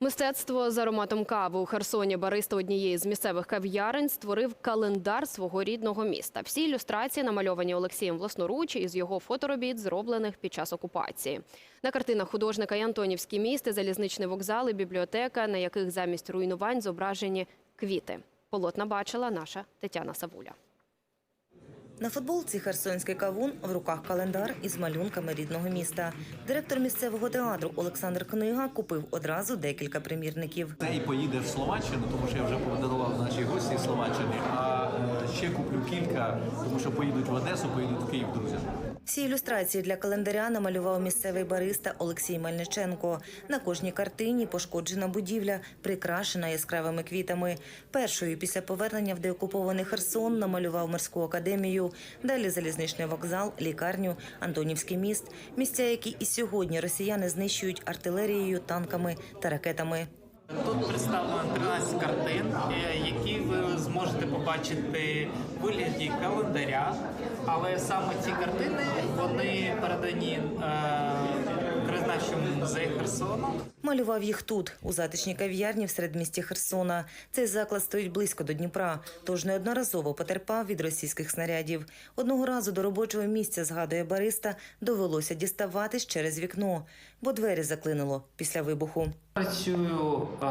Мистецтво з ароматом кави у Херсоні бариста однієї з місцевих кав'ярень створив календар свого рідного міста. Всі ілюстрації намальовані Олексієм власноруч із його фоторобіт, зроблених під час окупації. На картинах художника і Антонівський міст, і залізничний вокзал і бібліотека, на яких замість руйнувань зображені квіти. Полотна бачила наша Тетяна Савуля. На футболці херсонський кавун в руках календар із малюнками рідного міста. Директор місцевого театру Олександр Книга купив одразу декілька примірників. Цей поїде в Словаччину, тому що я вже подарував нашій гості Словаччини. А е, ще куплю кілька, тому що поїдуть в Одесу, поїдуть в Київ друзям. Всі ілюстрації для календаря намалював місцевий бариста Олексій Мельниченко. На кожній картині пошкоджена будівля, прикрашена яскравими квітами. Першою після повернення в деокупований Херсон намалював морську академію. Далі залізничний вокзал, лікарню, Антонівський міст. Місця, які і сьогодні росіяни знищують артилерією, танками та ракетами. Тут представлено 13 картин, е, які ви зможете побачити в вигляді календаря. Але саме ці картини вони передані е, краєзнавчому музею Херсону. Малював їх тут, у затишній кав'ярні в середмісті Херсона. Цей заклад стоїть близько до Дніпра, тож неодноразово потерпав від російських снарядів. Одного разу до робочого місця, згадує бариста, довелося діставатись через вікно, бо двері заклинило після вибуху. Працюю е,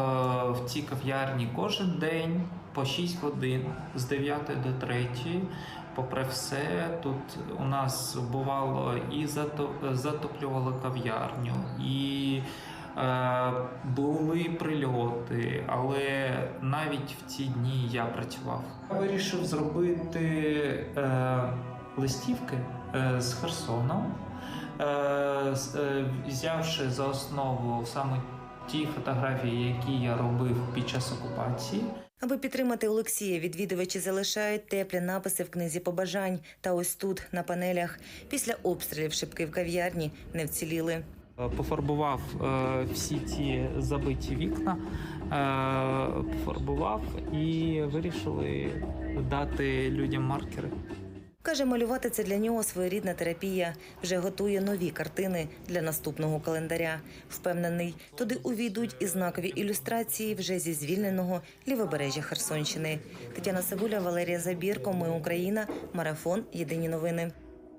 в цій кав'ярні кожен день по 6 годин з 9 до 3. Попри все, тут у нас бувало і зато- затоплювали кав'ярню, і е, були прильоти, але навіть в ці дні я працював. Я Вирішив зробити е, листівки е, з Херсоном, е, е, взявши за основу саме ті фотографії, які я робив під час окупації. Аби підтримати Олексія, відвідувачі залишають теплі написи в книзі побажань. Та ось тут, на панелях, після обстрілів шибки в кав'ярні не вціліли. Е, Пофарбував е, всі ці забиті вікна, е, пофарбував і вирішили дати людям маркери. Каже, малювати це для нього своєрідна терапія. Вже готує нові картини для наступного календаря. Впевнений, туди увійдуть і знакові ілюстрації вже зі звільненого лівобережжя Херсонщини. Тетяна Сабуля, Валерія Забірко. Ми Україна. Марафон. Єдині новини.